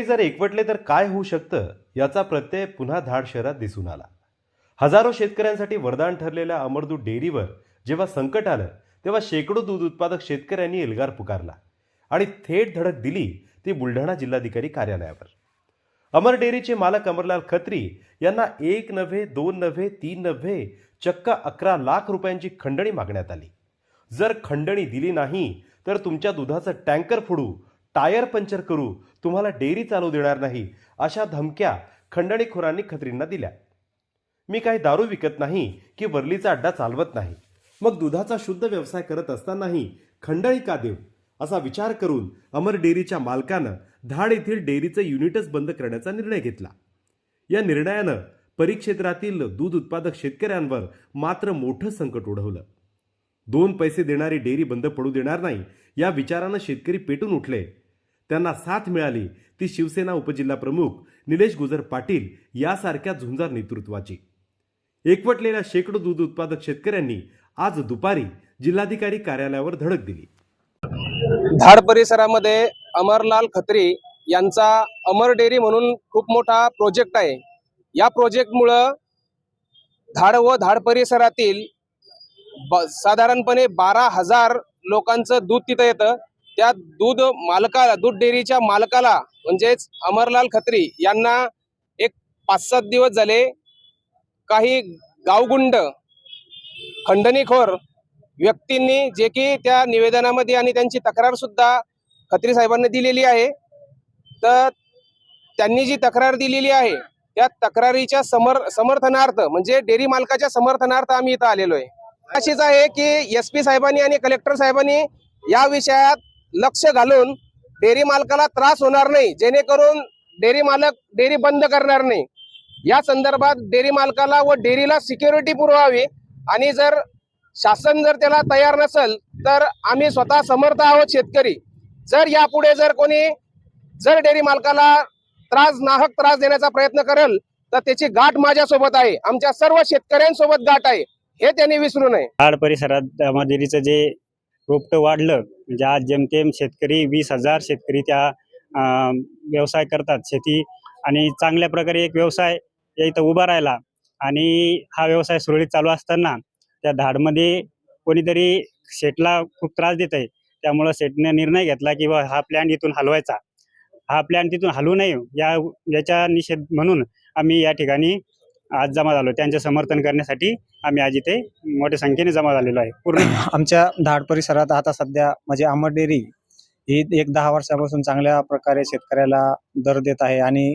शेतकरी जर एकवटले तर काय होऊ शकतं याचा प्रत्यय पुन्हा धाड शहरात दिसून आला. हजारो शेतकऱ्यांसाठी वरदान ठरलेल्या अमरदूत डेअरीवर जेव्हा संकट आलं तेव्हा शेकडो दूध उत्पादक शेतकऱ्यांनी एल्गार पुकारला आणि थेट धडक दिली ती बुलढाणा जिल्हाधिकारी कार्यालयावर. अमर डेअरीचे मालक अमरलाल खत्री यांना एक नव्हे दोन नव्हे तीन नव्हे चक्क अकरा लाख रुपयांची खंडणी मागण्यात आली. जर खंडणी दिली नाही तर तुमच्या दुधाचं टँकर फोडू टायर पंक्चर करू तुम्हाला डेअरी चालू देणार नाही अशा धमक्या खंडणीखोरांनी खत्रींना दिल्या. मी काही दारू विकत नाही की वरलीचा अड्डा चालवत नाही. मग दुधाचा शुद्ध व्यवसाय करत असतानाही खंडणी का देव असा विचार करून अमर डेअरीच्या मालकानं धाड येथील डेअरीचं युनिटच बंद करण्याचा निर्णय घेतला. या निर्णयानं परिक्षेत्रातील दूध उत्पादक शेतकऱ्यांवर मात्र मोठं संकट ओढवलं. दोन पैसे देणारी डेअरी बंद पडू देणार नाही या विचारानं शेतकरी पेटून उठले. त्यांना साथ मिळाली. ती शिवसेना उपजिल्हा प्रमुख निलेश गुजर पाटील यासारख्या झुंजार नेतृत्वाची. एकवटलेल्या शेकडो दूध उत्पादक शेतकऱ्यांनी आज दुपारी जिल्हाधिकारी कार्यालयावर धडक दिली. धाड परिसरामध्ये अमरलाल खत्री यांचा अमर डेअरी म्हणून खूप मोठा प्रोजेक्ट आहे. या प्रोजेक्टमुळं धाड व धाड परिसरातील ब- साधारणपणे बारा हजार लोकांचं दूध तिथं येतं. त्या दूध मालकाला दूध डेअरीच्या मालकाला म्हणजेच अमरलाल खत्री यांना एक पाच सात दिवस झाले काही गावगुंड खंडणीखोर व्यक्तींनी जे की त्या निवेदनामध्ये आणि त्यांची तक्रार सुद्धा खत्री साहेबांनी दिलेली आहे. तर त्यांनी जी तक्रार दिलेली आहे त्या तक्रारीच्या समर समर्थनार्थ म्हणजे डेअरी मालकाच्या समर्थनार्थ आम्ही इथं आलेलो आहे. अशीच आहे की एस पी साहेबांनी आणि कलेक्टर साहेबांनी या विषयात लक्ष घालून डेअरी मालकाला त्रास होणार नाही जेणेकरून डेअरी मालक डेअरी बंद करणार नाही. या संदर्भात डेअरी मालकाला व डेअरीला सिक्युरिटी पुरवावी आणि जर शासन जर त्याला तयार नसेल तर आम्ही स्वतः समर्थ आहोत शेतकरी. जर यापुढे जर कोणी जर डेअरी मालकाला त्रास नाहक त्रास देण्याचा प्रयत्न करेल तर त्याची गाठ माझ्यासोबत आहे. आमच्या सर्व शेतकऱ्यांसोबत गाठ आहे. हे त्यांनी विसरू नये. हाड परिसरात मजुरीचं जे रोपटं वाढलं म्हणजे आज जेमतेम शेतकरी वीस हजार शेतकरी त्या व्यवसाय करतात शेती आणि चांगल्या प्रकारे एक व्यवसाय या इथं उभा राहिला आणि हा व्यवसाय सुरळीत चालू असताना त्या धाडमध्ये कोणीतरी शेटला खूप त्रास देत आहे त्यामुळं शेटने निर्णय घेतला की बा हा प्लॅन इथून हलवायचा. हा प्लॅन तिथून हलवू नये या याच्या निषेध म्हणून आम्ही या ठिकाणी आज जमा झालो. त्यांचे समर्थन करण्यासाठी आम्ही आज इथे मोठ्या संख्येने जमा झालेलो आहे. पूर्ण आमच्या धाड परिसरात आता सध्या म्हणजे अमर डेअरी ही एक दहा वर्षापासून चांगल्या प्रकारे शेतकऱ्याला दर देत आहे आणि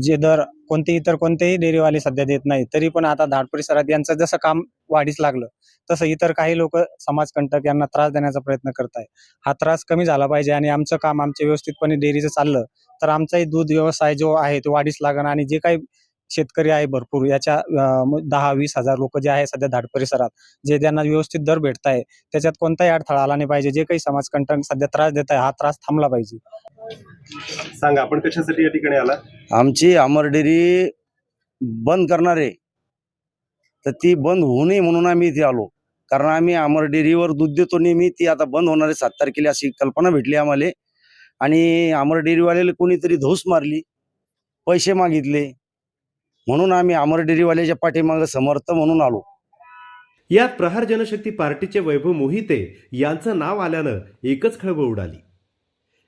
जे दर कोणते इतर कोणतेही डेअरीवाले सध्या देत नाही तरी पण आता धाड परिसरात यांचं जसं काम वाढीस लागलं तसं इतर काही लोक समाजकंटक यांना त्रास देण्याचा प्रयत्न करत आहे हा त्रास कमी झाला पाहिजे आणि आमचं काम आमचे व्यवस्थितपणे डेअरीचं चाललं तर आमचाही दूध व्यवसाय जो आहे तो वाढीस लागण आणि जे काही शेतकरी आहे भरपूर. याच्या दहा वीस हजार लोक जे आहे सध्या धाड परिसरात जे त्यांना व्यवस्थित दर भेटत आहे त्याच्यात कोणताही अडथळा आला नाही पाहिजे. जे काही समाजकंटक सध्या त्रास देत आहे हा त्रास थांबला पाहिजे. सांगा आपण कशासाठी या ठिकाणी आला आमची अमर डेअरी बंद करणार आहे. तर ती बंद होऊ नये म्हणून आम्ही इथे आलो. कारण आम्ही अमर डेअरीवर दूध देतो नेहमी ती आता बंद होणार आहे. सात तारखेला अशी कल्पना भेटली आम्हाला. आणि अमर डेअरीवाल्याला कोणीतरी धूस मारली पैसे मागितले. म्हणून आम्ही अमर डेअरीवाल्याच्या पाठीमागे समर्थ म्हणून आलो. यात प्रहार जनशक्ती पार्टीचे वैभव मोहिते यांचं नाव आल्यानं एकच खळबळ उडाली.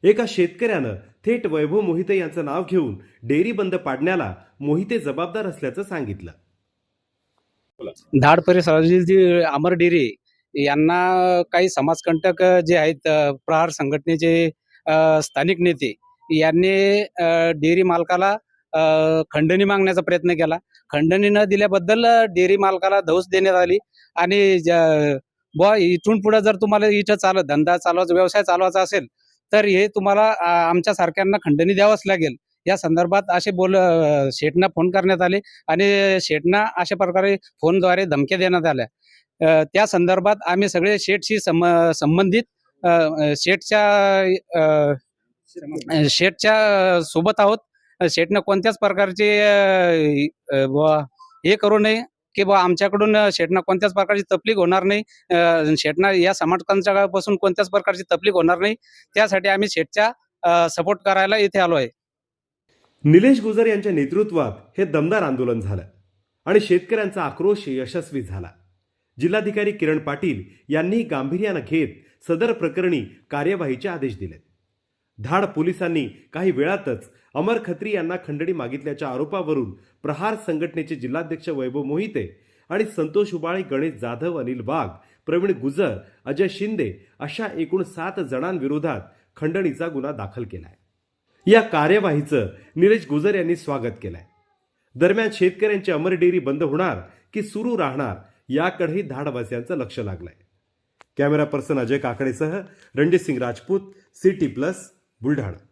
एका शेतकऱ्यानं थेट वैभव मोहिते यांचं नाव घेऊन डेअरी बंद पाडण्याला मोहिते जबाबदार असल्याचं सांगितलं. धाड परिसरातील जी अमर डेअरी यांना काही समाजकंटक जे आहेत प्रहार संघटनेचे स्थानिक नेते यांनी डेअरी मालकाला खंडणी मागण्याचा प्रयत्न केला. खंडणी न दिल्याबद्दल डेअरी मालकाला धौस देण्यात आली आणि बुवा इथून पुढे जर तुम्हाला इथं चालत धंदा चालवायचा व्यवसाय चालवायचा असेल तर हे तुम्हाला आमच्या सारख्यांना खंडणी द्यावंच लागेल. या संदर्भात असे बोल शेठना फोन करण्यात आले आणि शेठना अशा प्रकारे फोनद्वारे धमक्या देण्यात आल्या. त्या संदर्भात आम्ही सगळे शेठशी सम संबंधित शेटच्या शेठच्या अ, शेठच्या सोबत आहोत. शेठनं कोणत्याच प्रकारचे बुवा हे करू नये की बा आमच्याकडून शेठना कोणत्याच प्रकारची तपलीक होणार नाही. शेठना या समाजकांच्यापासून कोणत्याच प्रकारची तपलीक होणार नाही. त्यासाठी आम्ही शेठच्या सपोर्ट करायला इथे आलो आहे निलेश गुजर यांच्या नेतृत्वात हे दमदार आंदोलन झालं आणि शेतकऱ्यांचा आक्रोश यशस्वी झाला. जिल्हाधिकारी किरण पाटील यांनी गांभीर्यानं घेत सदर प्रकरणी कार्यवाहीचे आदेश दिलेत. धाड पोलिसांनी काही वेळातच अमर खत्री यांना खंडणी मागितल्याच्या आरोपावरून प्रहार संघटनेचे जिल्हाध्यक्ष वैभव मोहिते आणि संतोष उबाळे गणेश जाधव अनिल वाघ प्रवीण गुजर अजय शिंदे अशा एकूण सात जणांविरोधात खंडणीचा गुन्हा दाखल केलाय. या कार्यवाहीचं निलेश गुजर यांनी स्वागत केलंय. दरम्यान शेतकऱ्यांची अमर डेअरी बंद होणार की सुरू राहणार याकडेही धाडवासियांचं लक्ष लागलंय. कॅमेरा पर्सन अजय काकडेसह रणजित सिंग राजपूत सिटी प्लस. बुलढाणा.